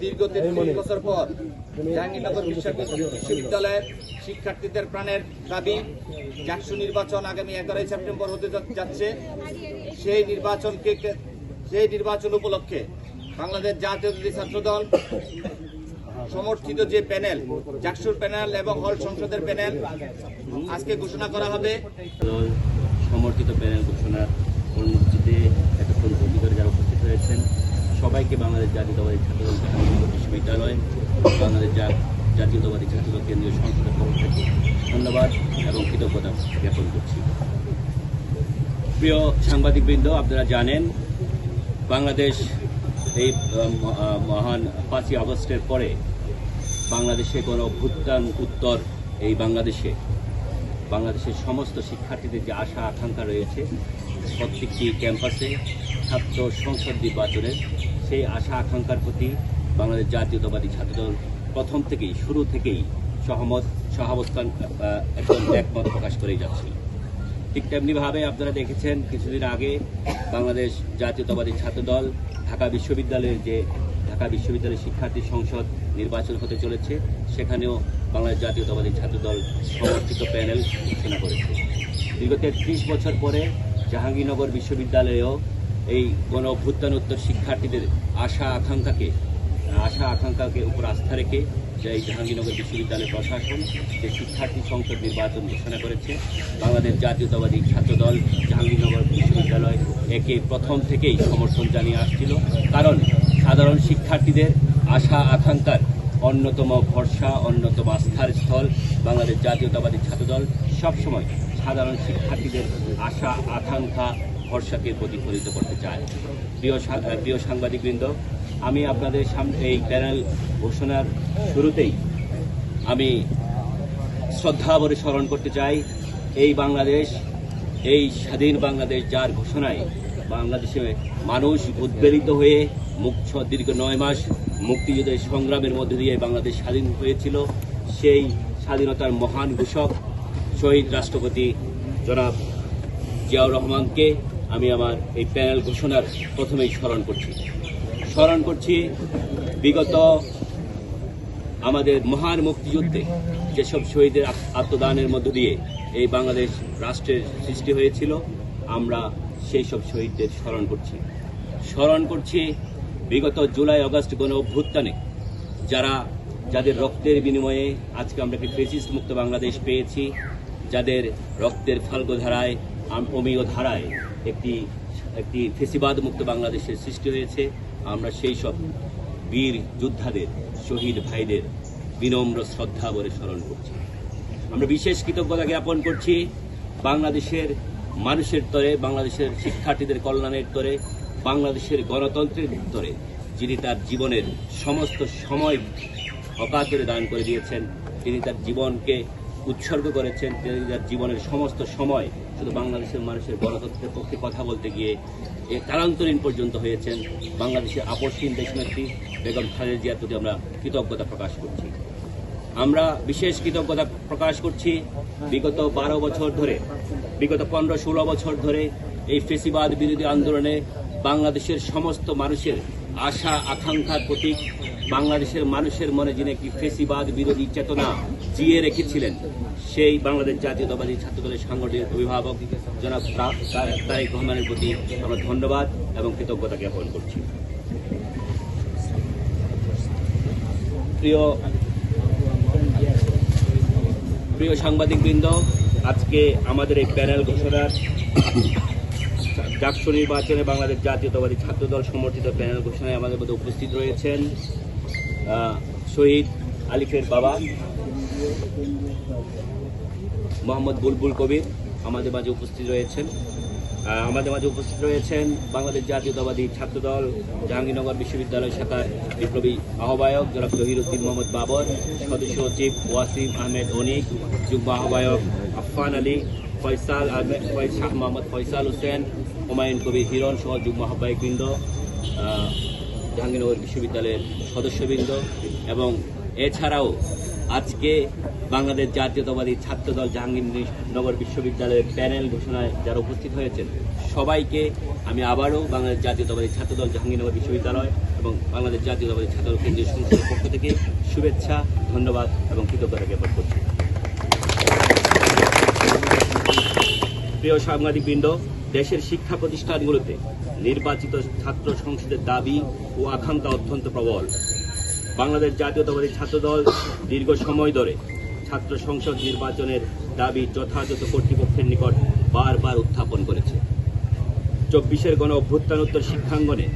দীর্ঘ তেত্রিশ বছর পর জাহাঙ্গীরনগর বিশ্ববিদ্যালয়- বিশ্ববিদ্যালয়ের শিক্ষার্থীদের প্রাণের দাবি জাকসু নির্বাচন আগামী এগারোই সেপ্টেম্বর হতে যাচ্ছে। সেই নির্বাচনকে সেই নির্বাচন উপলক্ষে বাংলাদেশ জাতীয়তাবাদী ছাত্র দল সমর্থিত যে প্যানেল জাকসুর প্যানেল এবং হল সংসদের প্যানেল আজকে ঘোষণা করা হবে। সমর্থিত প্যানেল ঘোষণার কর্মসূচিতে এতক্ষণ অধিকারী যারা উপস্থিত হয়েছেন সবাইকে বাংলাদেশ জাতীয়তাবাদী ছাত্রদল বিশ্ববিদ্যালয় বাংলাদেশ জাতীয়তাবাদী ছাত্রদল কেন্দ্রীয় সংসদের পক্ষ থেকে ধন্যবাদ এবং কৃতজ্ঞতা জ্ঞাপন করছি। প্রিয় সাংবাদিকবৃন্দ, আপনারা জানেন, বাংলাদেশ এই মহান পাঁচই আগস্টের পরে বাংলাদেশে কোনো অভ্যুত্থান উত্তর এই বাংলাদেশে, বাংলাদেশের সমস্ত শিক্ষার্থীদের যে আশা আকাঙ্ক্ষা রয়েছে, প্রত্যেকটি ক্যাম্পাসে ছাত্র সংসদ নির্বাচনের সেই আশা আকাঙ্ক্ষার প্রতি বাংলাদেশ জাতীয়তাবাদী ছাত্রদল প্রথম থেকেই, শুরু থেকেই সহমত, সহাবস্থান একদম একমত প্রকাশ করেই যাচ্ছিল ঠিক তেমনিভাবে আপনারা দেখেছেন, কিছুদিন আগে বাংলাদেশ জাতীয়তাবাদী ছাত্রদল ঢাকা বিশ্ববিদ্যালয়ের যে ঢাকা বিশ্ববিদ্যালয়ের শিক্ষার্থী সংসদ নির্বাচন হতে চলেছে, সেখানেও বাংলাদেশ জাতীয়তাবাদী ছাত্রদল সমর্থিত প্যানেল ঘোষণা করেছে। দীর্ঘ তেত্রিশ বছর পরে জাহাঙ্গীরনগর বিশ্ববিদ্যালয়েও এই গণ অভ্যুত্থানোত্তর শিক্ষার্থীদের আশা আকাঙ্ক্ষাকে আশা আকাঙ্ক্ষাকে উপর আস্থা রেখে এই জাহাঙ্গীরনগর বিশ্ববিদ্যালয় প্রশাসন, যে শিক্ষার্থী সংসদ নির্বাচন ঘোষণা করেছে, বাংলাদেশ জাতীয়তাবাদী ছাত্রদল জাহাঙ্গীরনগর বিশ্ববিদ্যালয় একে প্রথম থেকেই সমর্থন জানিয়ে আসছিল। কারণ সাধারণ শিক্ষার্থীদের আশা আকাঙ্ক্ষার অন্যতম ভরসা, অন্যতম আস্থার স্থল বাংলাদেশ জাতীয়তাবাদী ছাত্রদল। সবসময় সাধারণ শিক্ষার্থীদের আশা আকাঙ্ক্ষা ভরসাকে প্রতিফলিত করতে চায়। প্রিয় প্রিয় সাংবাদিকবৃন্দ, আমি আপনাদের সামনে এই প্যানেল ঘোষণার শুরুতেই আমি শ্রদ্ধা ভরে স্মরণ করতে চাই, এই বাংলাদেশ, এই স্বাধীন বাংলাদেশ যার ঘোষণায় বাংলাদেশে মানুষ উদ্বেলিত হয়ে মুক্ত দীর্ঘ নয় মাস মুক্তিযুদ্ধের সংগ্রামের মধ্যে দিয়ে বাংলাদেশ স্বাধীন হয়েছিল, সেই স্বাধীনতার মহান ঘোষক শহীদ রাষ্ট্রপতি জনাব জিয়াউর রহমানকে আমি আমার এই প্যানেল ঘোষণার প্রথমেই স্মরণ করছি। স্মরণ করছি, বিগত আমাদের মহান মুক্তিযুদ্ধে যেসব শহীদের আত্মদানের মধ্য দিয়ে এই বাংলাদেশ রাষ্ট্রের সৃষ্টি হয়েছিল, আমরা সেই সব শহীদদের স্মরণ করছি। স্মরণ করছি বিগত জুলাই আগস্ট গণ অভ্যুত্থানে, যারা, যাদের রক্তের বিনিময়ে আজকে আমরা একটি ফেসিস্ট মুক্ত বাংলাদেশ পেয়েছি, যাদের রক্তের ফাল্গধারায় অমীয় ধারায় একটি একটি ফেসিবাদ মুক্ত বাংলাদেশের সৃষ্টি হয়েছে। আমরা সেই সব বীর যোদ্ধাদের, শহীদ ভাইদের বিনম্র শ্রদ্ধা বলে স্মরণ করছি। আমরা বিশেষ কৃতজ্ঞতা জ্ঞাপন করছি বাংলাদেশের মানুষের তরে, বাংলাদেশের শিক্ষার্থীদের কল্যাণের তরে, বাংলাদেশের গণতন্ত্রের তরে, যিনি তার জীবনের সমস্ত সময় অকাতরে দান করে দিয়েছেন, তিনি তার জীবনকে উৎসর্গ করেছেন, তিনি তার জীবনের সমস্ত সময় শুধু বাংলাদেশের মানুষের গণতন্ত্রের পক্ষে কথা বলতে গিয়ে এ কারান্তরীণ পর্যন্ত হয়েছেন বাংলাদেশের আপসহীন দেশনেত্রী বেগম খালেদা জিয়ার প্রতি আমরা কৃতজ্ঞতা প্রকাশ করছি। আমরা বিশেষ কৃতজ্ঞতা প্রকাশ করছি বিগত বারো বছর ধরে, বিগত পনেরো ষোলো বছর ধরে এই ফেসিবাদ বিরোধী আন্দোলনে বাংলাদেশের সমস্ত মানুষের আশা, আকাঙ্ক্ষার প্রতীক বাংলাদেশের মানুষের মনে যিনি একটি ফেসিবাদ বিরোধী চেতনা জিয়ে রেখেছিলেন সেই বাংলাদেশ জাতীয়তাবাদী ছাত্রদলের সাংগঠনিক অভিভাবক জনাব তারেক রহমানের প্রতি আমরা ধন্যবাদ এবং কৃতজ্ঞতা জ্ঞাপন করছি প্রিয় প্রিয় সাংবাদিকবৃন্দ আজকে আমাদের এই প্যানেল ঘোষণার ডাকসু নির্বাচনে বাংলাদেশ জাতীয়তাবাদী ছাত্রদল সমর্থিত প্যানেল ঘোষণায় আমাদের মধ্যে উপস্থিত রয়েছেন শহীদ আলিফের বাবা মোহাম্মদ বুলবুল কবির আমাদের মাঝে উপস্থিত রয়েছেন। আমাদের মাঝে উপস্থিত রয়েছেন বাংলাদেশ জাতীয়তাবাদী ছাত্রদল জাহাঙ্গীরনগর বিশ্ববিদ্যালয় শাখার বিপ্লবী আহ্বায়ক জনাব জহিরুদ্দিন মোহাম্মদ বাবর সদস্য সচিব ওয়াসিম আহমেদ অনিক যুগ্ম আহ্বায়ক আফফান আলী ফয়সাল আহমেদ ফয়- শাহ মোহাম্মদ ফয়সাল হোসেন হুমায়ুন কবির হিরণ সহ যুগ্ম আহ্বায়কবৃন্দ। আহ, জাহাঙ্গীরনগর বিশ্ববিদ্যালয়ের সদস্যবৃন্দ এবং এছাড়াও আজকে বাংলাদেশ জাতীয়তাবাদী ছাত্রদল জাহাঙ্গীরনগর বিশ্ববিদ্যালয়ের প্যানেল ঘোষণায় যারা উপস্থিত হয়েছেন, সবাইকে আমি আবারও বাংলাদেশ জাতীয়তাবাদী ছাত্রদল জাহাঙ্গীরনগর বিশ্ববিদ্যালয় এবং বাংলাদেশ জাতীয়তাবাদী ছাত্র কেন্দ্রীয় সংসদের পক্ষ থেকে শুভেচ্ছা, ধন্যবাদ এবং কৃতজ্ঞতা জ্ঞাপন করছি। প্রিয় সাংবাদিকবৃন্দ, দেশের শিক্ষা প্রতিষ্ঠানগুলোতে নির্বাচিত ছাত্র সংসদের দাবি ও আকাঙ্ক্ষা অত্যন্ত প্রবল। বাংলাদেশ জাতীয়তাবাদী ছাত্রদল দীর্ঘ সময় ধরে ছাত্র সংসদ নির্বাচনের দাবি যথাযথ কর্তৃপক্ষের নিকট বারবার উত্থাপন করেছে। চব্বিশের গণ অভ্যুত্থানোত্তর শিক্ষাঙ্গনে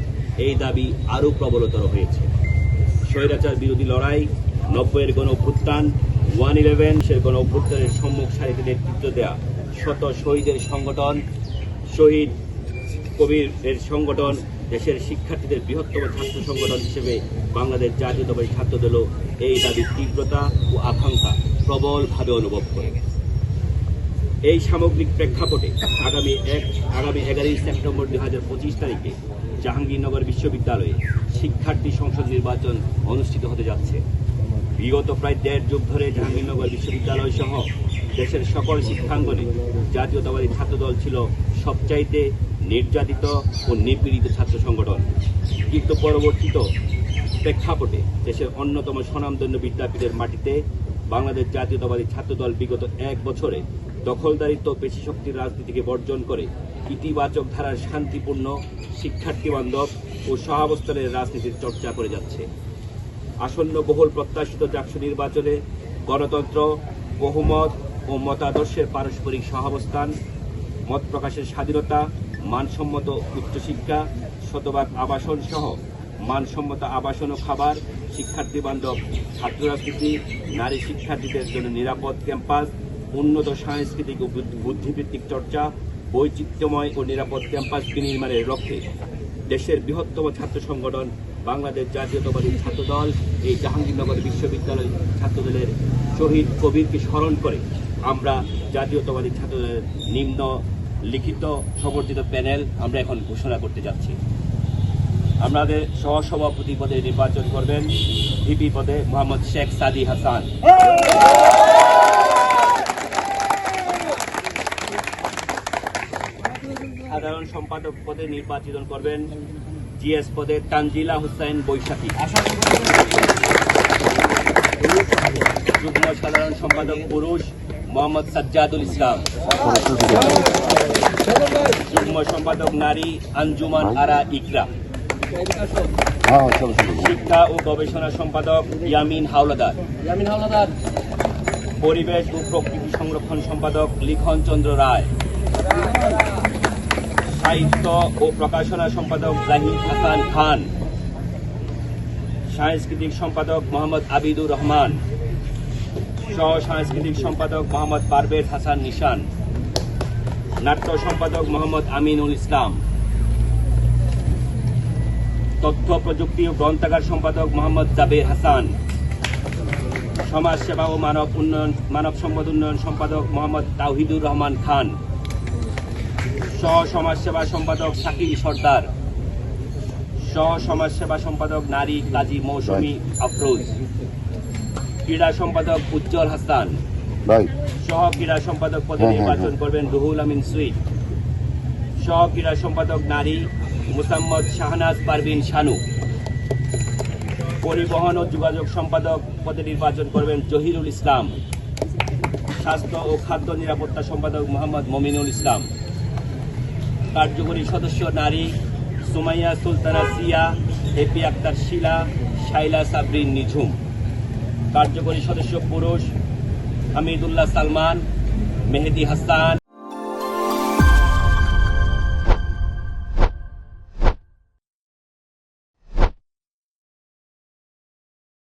এই দাবি আরও প্রবলতর হয়েছে। স্বৈরাচার বিরোধী লড়াই, নব্বইয়ের গণ অভ্যুত্থান, ওয়ান ইলেভেন সে গণ অভ্যুত্থানের সম্মুখ সারিতে নেতৃত্ব দেয়া শত শহীদের সংগঠন, শহীদ কবির এর সংগঠন দেশের শিক্ষার্থীদের বৃহত্তম ছাত্র সংগঠন হিসেবে বাংলাদেশ জাতীয়তাবাদী ছাত্রদলও এই দাবির তীব্রতা ও আকাঙ্ক্ষা প্রবলভাবে অনুভব করে। এই সামগ্রিক প্রেক্ষাপটে আগামী এক, আগামী এগারোই সেপ্টেম্বর দুই হাজার পঁচিশ তারিখে জাহাঙ্গীরনগর বিশ্ববিদ্যালয়ে শিক্ষার্থী সংসদ নির্বাচন অনুষ্ঠিত হতে যাচ্ছে। বিগত প্রায় দেড় যুগ ধরে জাহাঙ্গীরনগর বিশ্ববিদ্যালয় সহ দেশের সকল শিক্ষাঙ্গনে জাতীয়তাবাদী ছাত্রদল ছিল সবচাইতে নির্যাতিত ও নিপীড়িত ছাত্র সংগঠন। কিন্তু পরবর্তীত প্রেক্ষাপটে দেশের অন্যতম স্বনামধন্য বিদ্যাপীঠের মাটিতে বাংলাদেশ জাতীয়তাবাদী ছাত্রদল বিগত এক বছরে দখলদারিত্ব পেশি শক্তির রাজনীতিকে বর্জন করে ইতিবাচক ধারার শান্তিপূর্ণ শিক্ষার্থী বান্ধব ও সহাবস্থানের রাজনীতির চর্চা করে যাচ্ছে। আসন্ন বহুল প্রত্যাশিত জাকসু নির্বাচনে গণতন্ত্র, বহুমত ও মতাদর্শের পারস্পরিক সহাবস্থান, মত প্রকাশের স্বাধীনতা, মানসম্মত উচ্চশিক্ষা, শতভাগ আবাসন সহ মানসম্মত আবাসন ও খাবার, শিক্ষার্থী বান্ধব ছাত্র রাজনীতি নারী শিক্ষার্থীদের জন্য নিরাপদ ক্যাম্পাস, উন্নত সাংস্কৃতিক ও বুদ্ধি- বুদ্ধিভিত্তিক চর্চা, বৈচিত্র্যময় ও নিরাপদ ক্যাম্পাস বিনির্মাণের লক্ষ্যে দেশের বৃহত্তম ছাত্র সংগঠন বাংলাদেশ জাতীয়তাবাদী ছাত্রদল এই জাহাঙ্গীরনগর বিশ্ববিদ্যালয় ছাত্রদলের শহীদ কবিরকে স্মরণ করে। আমরা জাতীয়তাবাদী ছাত্রদের নিম্ন লিখিত সমর্থিত প্যানেল আমরা এখন ঘোষণা করতে যাচ্ছি। আমাদের সহসভাপতি পদে নির্বাচন করবেন ভিপি পদে মোহাম্মদ শেখ সাদি হাসান। সাধারণ সম্পাদক পদে নির্বাচিত করবেন জিএস পদে তানজিলা হুসাইন বৈশাখী। যুগ্ম সাধারণ সম্পাদক পুরুষ মোহাম্মদ সাজ্জাদুল ইসলাম। যুগ্ম সম্পাদক নারী আঞ্জুমান আরা ইকরা। শিক্ষা ও গবেষণা সম্পাদক ইয়ামিন হাওলাদার। ইয়ামিন হাওলাদার। পরিবেশ ও প্রকৃতি সংরক্ষণ সম্পাদক লিখন চন্দ্র রায়। সাহিত্য ও প্রকাশনা সম্পাদক জাহিদ হাসান খান। সাংস্কৃতিক সম্পাদক মোহাম্মদ আবিদুর রহমান। সহ সাংস্কৃতিক সম্পাদক মোহাম্মদ পারভেজ হাসান নিশান, নাট্য সম্পাদক মোহাম্মদ আমিনুল ইসলাম, তথ্য, প্রযুক্তি ও গ্রন্থাগার সম্পাদক মোহাম্মদ জাবের হাসান সমাজ সেবা ও মানব উন্নয়ন, মানব সম্পদ উন্নয়ন সম্পাদক মোহাম্মদ তাওহিদুর রহমান খান, সহ সমাজ সেবা সম্পাদক সাকিব সর্দার, সহ সমাজ সেবা সম্পাদক নারী কাজী মৌসুমী আফরোজ। ক্রীড়া সম্পাদক উজ্জ্বল হাসান। সহ ক্রীড়া সম্পাদক পদে হ্যাঁ, হ্যাঁ, নির্বাচন করবেন রুহুল আমিন সুইট। সহ ক্রীড়া সম্পাদক নারী মুসাম্মদ শাহনাজ পারভিন শানু। পরিবহন ও যোগাযোগ সম্পাদক পদে নির্বাচন করবেন জহিরুল ইসলাম। স্বাস্থ্য ও খাদ্য নিরাপত্তা সম্পাদক মোহাম্মদ মমিনুল ইসলাম। কার্যকরী সদস্য নারী সুমাইয়া সুলতানা সিয়া হেপি আক্তার শিলা শাইলা সাবরিন নিঝুম। কার্যকরী সদস্য পুরুষ হামিদুল্লাহ সালমান মেহেদি হাসান